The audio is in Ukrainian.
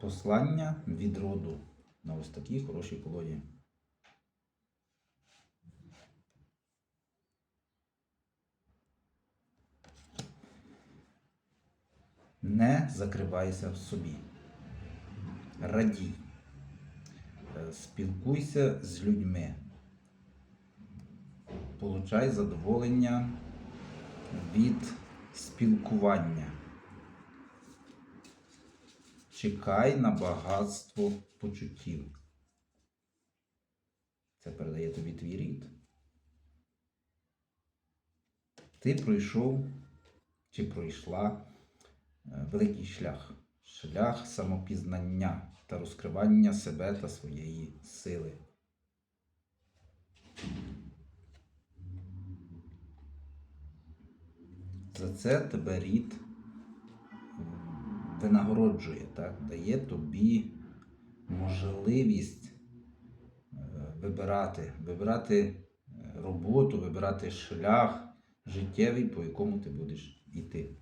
Послання від роду на ось такій хорошій колоді. Не закривайся в собі. Радій. Е, Спілкуйся з людьми. Получай задоволення від спілкування. Чекай на багатство почуттів. Це передає тобі твій рід. Ти пройшов чи пройшла е, великий шлях, шлях самопізнання та розкривання себе та своєї сили. За це тебе рід винагороджує, так? дає тобі можливість е, вибирати, вибирати е, роботу, вибирати шлях життєвий, по якому ти будеш йти.